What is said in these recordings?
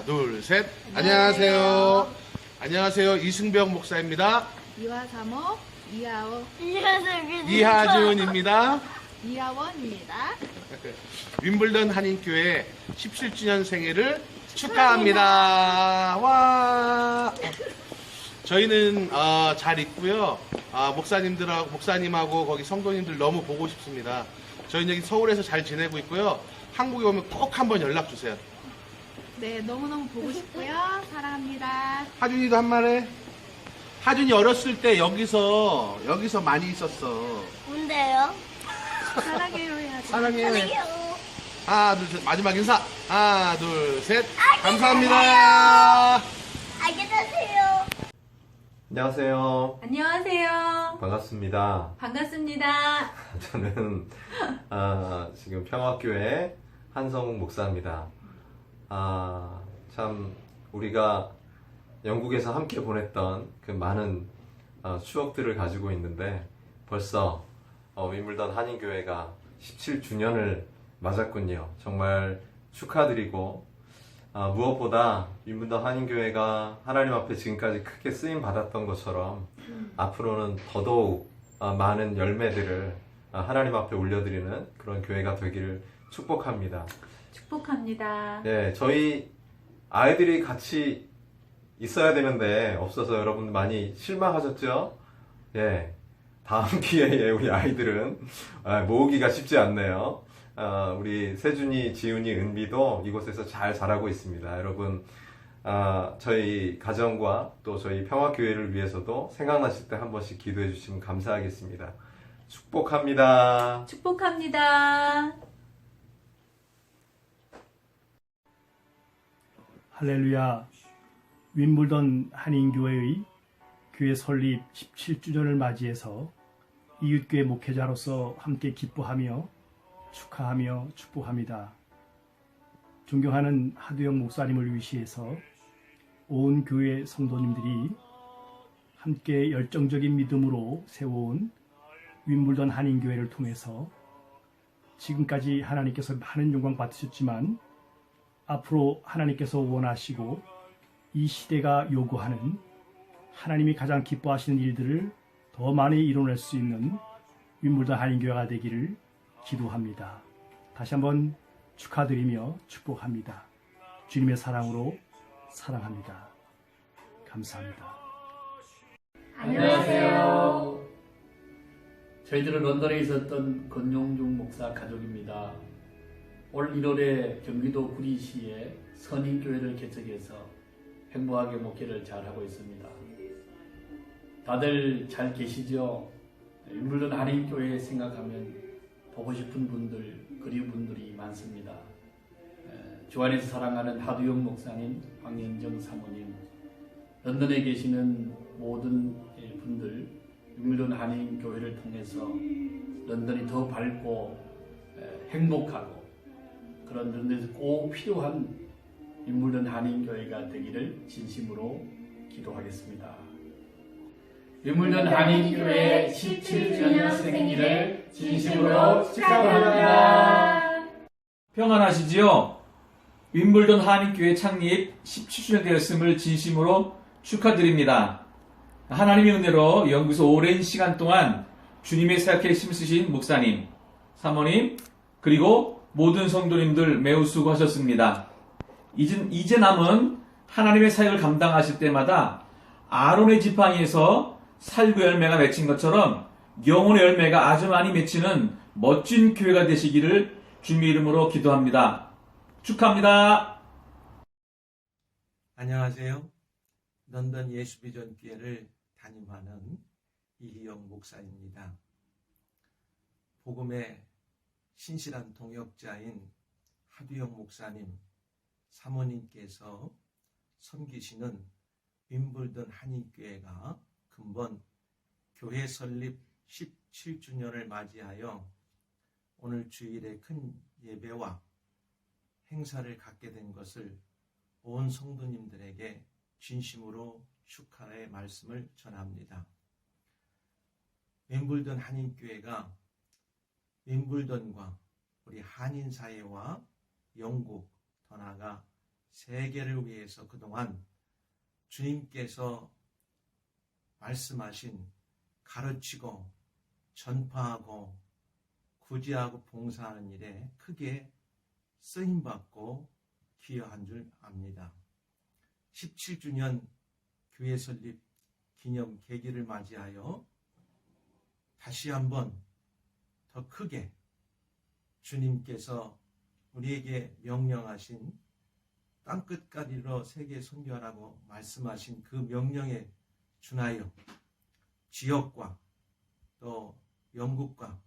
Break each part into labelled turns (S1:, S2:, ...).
S1: 하나, 둘, 셋. 안녕하세요. 안녕하세요. 이승병 목사입니다.
S2: 이화사모 이하오
S1: 이하준입니다.
S2: 이하원입니다.
S1: 윈블던 한인교회 17주년 생일을 축하합니다. 와. 저희는 어, 잘 있고요. 아, 목사님들하고 목사님하고 거기 성도님들 너무 보고 싶습니다. 저희는 여기 서울에서 잘 지내고 있고요. 한국에 오면 꼭 한번 연락 주세요.
S2: 네, 너무너무 보고 싶고요. 사랑합니다.
S1: 하준이도 한 말해. 하준이 어렸을 때 여기서 여기서 많이 있었어.
S3: 뭔데요?
S2: 사랑해요 해야지.
S1: 사랑해.
S3: 사랑해요.
S1: 하나 둘 셋. 마지막 인사. 하나 둘 셋. 감사합니다.
S3: 안녕하세요.
S4: 안녕하세요.
S5: 안녕하세요.
S4: 반갑습니다.
S5: 반갑습니다.
S4: 저는 아, 지금 평화교회 한성욱 목사입니다. 아, 참 우리가 영국에서 함께 보냈던 그 많은 어, 추억들을 가지고 있는데 벌써 어, 윈블던 한인교회가 17주년을 맞았군요. 정말 축하드리고 아, 무엇보다 윈블던 한인교회가 하나님 앞에 지금까지 크게 쓰임 받았던 것처럼 앞으로는 더더욱 아, 많은 열매들을 아, 하나님 앞에 올려드리는 그런 교회가 되기를 축복합니다.
S5: 축복합니다.
S4: 네, 저희 아이들이 같이 있어야 되는데 없어서 여러분 많이 실망하셨죠? 예, 다음 기회에 우리 아이들은 아, 모으기가 쉽지 않네요. 아, 우리 세준이, 지훈이, 은비도 이곳에서 잘 자라고 있습니다. 여러분, 아, 저희 가정과 또 저희 평화교회를 위해서도 생각나실 때 한 번씩 기도해 주시면 감사하겠습니다. 축복합니다.
S5: 축복합니다.
S6: 할렐루야. 윈블던 한인교회의 교회 설립 17주년을 맞이해서 이웃교회 목회자로서 함께 기뻐하며 축하하며 축복합니다. 존경하는 하두영 목사님을 위시해서 온 교회 성도님들이 함께 열정적인 믿음으로 세워온 윈블던 한인교회를 통해서 지금까지 하나님께서 많은 영광 받으셨지만 앞으로 하나님께서 원하시고 이 시대가 요구하는 하나님이 가장 기뻐하시는 일들을 더 많이 이뤄낼 수 있는 윈블던 한인교회가 되기를 기도합니다. 다시 한번 축하드리며 축복합니다. 주님의 사랑으로 사랑합니다. 감사합니다.
S5: 안녕하세요.
S7: 저희들은 런던에 있었던 권용중 목사 가족입니다. 올 1월에 경기도 구리시에 선인교회를 개척해서 행복하게 목회를 잘 하고 있습니다. 다들 잘 계시죠? 물론 한인교회 생각하면 보고 싶은 분들, 그리운 분들이 많습니다. 에, 주 안에서 사랑하는 하두영 목사님, 황영정 사모님, 런던에 계시는 모든 예, 분들, 물론 한인교회를 통해서 런던이 더 밝고 에, 행복하고 그런 런던에서 꼭 필요한 인물든 한인교회가 되기를 진심으로 기도하겠습니다. 인물든 한인교회 17주년 생일을 진심으로 축하합니다.
S8: 평안하시지요? 윈블던 한인교회 창립 17주년 되었음을 진심으로 축하드립니다. 하나님의 은혜로 영국에서 오랜 시간 동안 주님의 사역에 힘쓰신 목사님, 사모님, 그리고 모든 성도님들 매우 수고하셨습니다. 이제, 이제 남은 하나님의 사역을 감당하실 때마다 아론의 지팡이에서 살구 열매가 맺힌 것처럼 영혼의 열매가 아주 많이 맺히는 멋진 교회가 되시기를 주님의 이름으로 기도합니다. 축하합니다.
S9: 안녕하세요. 런던 예수비전 교회를 담임하는 이희영 목사입니다. 복음의 신실한 동역자인 하두영 목사님, 사모님께서 섬기시는 윈블던 한인교회가 근본 교회 설립 17주년을 맞이하여 오늘 주일에 큰 예배와 행사를 갖게 된 것을 온 성도님들에게 진심으로 축하의 말씀을 전합니다. 윈블던 한인교회가 윈블던과 우리 한인 사회와 영국 더 나아가 세계를 위해서 그동안 주님께서 말씀하신 가르치고 전파하고 구제하고 봉사하는 일에 크게 쓰임받고 기여한 줄 압니다. 17주년 교회 설립 기념 계기를 맞이하여 다시 한번 더 크게 주님께서 우리에게 명령하신 땅끝까지로 세계 선교하라고 말씀하신 그 명령에 준하여 지역과 또 영국과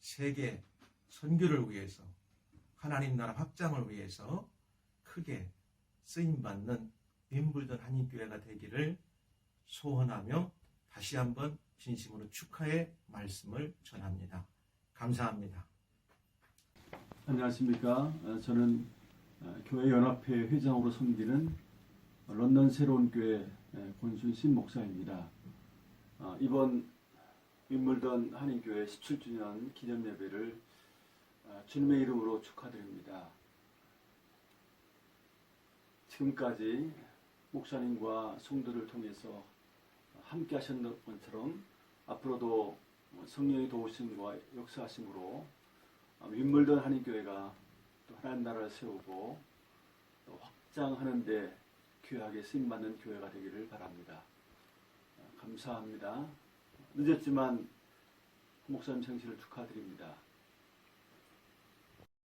S9: 세계 선교를 위해서 하나님 나라 확장을 위해서 크게 쓰임받는 윈블던 한인교회가 되기를 소원하며 다시 한번 진심으로 축하의 말씀을 전합니다. 감사합니다.
S10: 안녕하십니까. 어, 저는 어, 교회 연합회 회장으로 섬기는 런던 새로운 교회 에, 권순신 목사입니다. 어, 이번 윈블던 한인교회 17주년 기념 예배를 어, 주님의 이름으로 축하드립니다. 지금까지 목사님과 성도를 통해서 함께 하셨던 것처럼 앞으로도 성령의 도우심과 역사하심으로 어, 윈블던 한인교회가 또 하나님 나라를 세우고 또 확장하는데 귀하게 쓰임받는 교회가 되기를 바랍니다. 어, 감사합니다. 늦었지만 목사님 생신을 축하드립니다.